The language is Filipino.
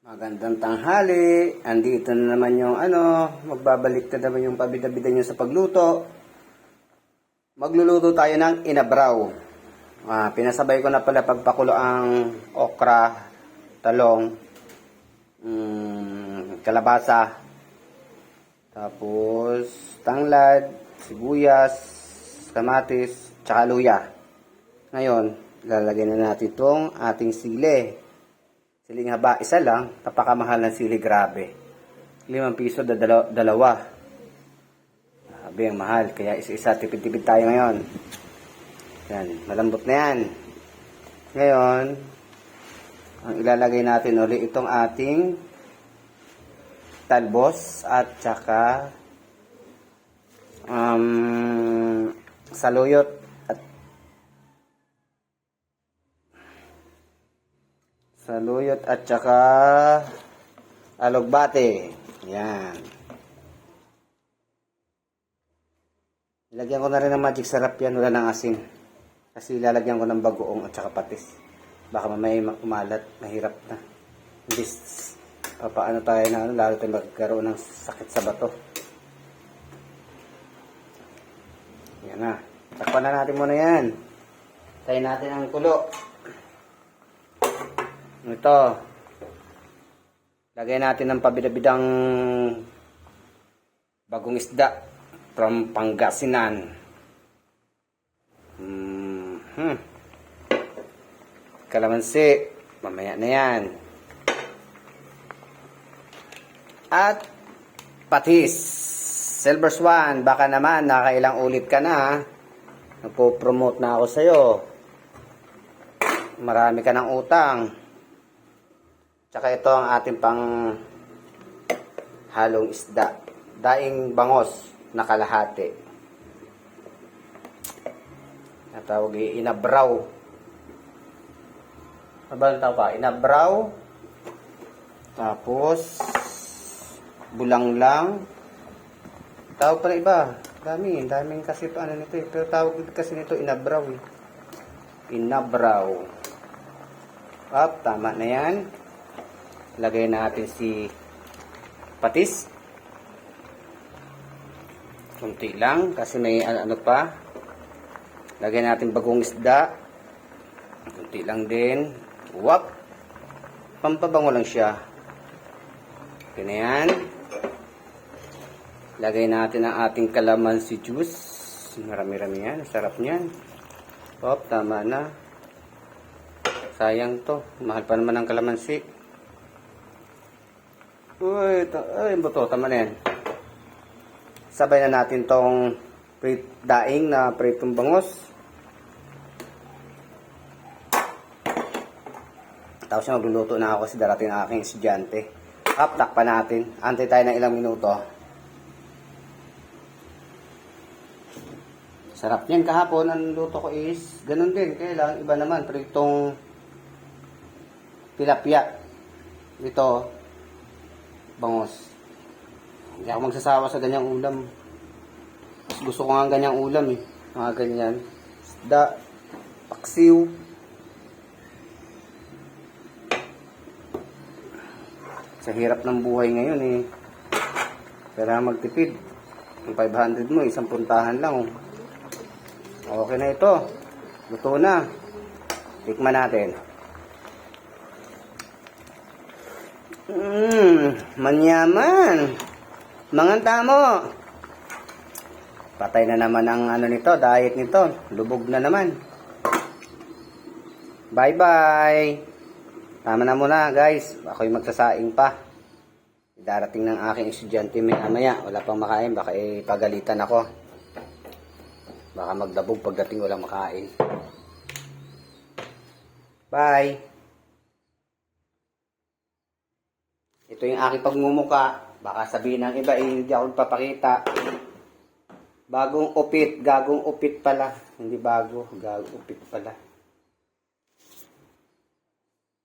Magandang tanghali. Andito na naman yung ano, magbabalik na naman yung pabida-bida nyo sa pagluto. Magluluto tayo ng inabraw. Ah, pinasabay ko na pala pagpakulo ang okra, talong, mm, kalabasa, tapos tanglad, sibuyas, kamatis, tsaka luya. Ngayon, lalagay na natin itong ating sili. Siling haba, isa lang, napakamahal ng sili, grabe. Limang piso, da- dalawa. dalawa. Grabe, ang mahal. Kaya isa-isa, tipid-tipid tayo ngayon. Yan, malambot na yan. Ngayon, ang ilalagay natin uli itong ating talbos at saka um, saluyot Saluyot at saka alugbate. Yan. Lagyan ko na rin ng magic sarap yan. Wala ng asin. Kasi lalagyan ko ng bagoong at saka patis. Baka mamaya umalat. Mahirap na. Hindi papaano tayo na ano, lalo tayo magkaroon ng sakit sa bato. Yan na. Takpan na natin muna yan. Tayo natin ang kulo. Ito. Lagay natin ng pabidabidang bagong isda from Pangasinan. Mhm. Kalamansi. Mamaya na yan. At patis. Silver Swan. Baka naman nakailang ulit ka na. Nagpo-promote na ako sa'yo. Marami ka ng utang. Tsaka ito ang ating pang halong isda. Daing bangos na kalahati. Natawag inabraw. Ano ba ang tawag? Inabraw. Tapos, bulang lang. Tawag pa na iba. Dami. Daming kasi ano nito eh. Pero tawag kasi nito inabraw eh. Inabraw. Up, tama na yan. Lagay natin si patis. Kunti lang kasi may ano, ano pa. Lagay natin bagong isda. Kunti lang din. Wap. Pampabango lang siya. Okay na yan. Lagay natin ang ating calamansi juice. Marami-rami yan. Sarap niyan. Hop, tama na. Sayang to. Mahal pa naman ang kalamansi. Uy, ta ay, buto, tama na yan. Sabay na natin tong prit daing na pritong bangos. Tapos na magluluto na ako kasi darating ang aking estudyante. Up, takpan natin. Antay tayo ng ilang minuto. Sarap yan kahapon. Ang luto ko is ganun din. Kaya lang, iba naman. Pritong tilapia. Ito, bangos. Hindi ako magsasawa sa ganyang ulam. Gusto ko nga ang ganyang ulam eh. Mga ganyan. Isda, paksiw. Sa hirap ng buhay ngayon eh. Kailangan magtipid. Ang 500 mo, isang puntahan lang. Oh. Okay na ito. Luto na. Tikman natin. Mmm, manyaman. Mga tamo. Patay na naman ang ano nito, diet nito. Lubog na naman. Bye-bye. Tama na muna, guys. Ako'y magsasaing pa. Darating ng aking estudyante may amaya. Wala pang makain. Baka eh, pagalitan ako. Baka magdabog pagdating walang makain. Bye. Ito yung aking pagmumuka. Baka sabihin ng iba, eh, hindi ako papakita. Bagong upit, gagong upit pala. Hindi bago, gagong upit pala.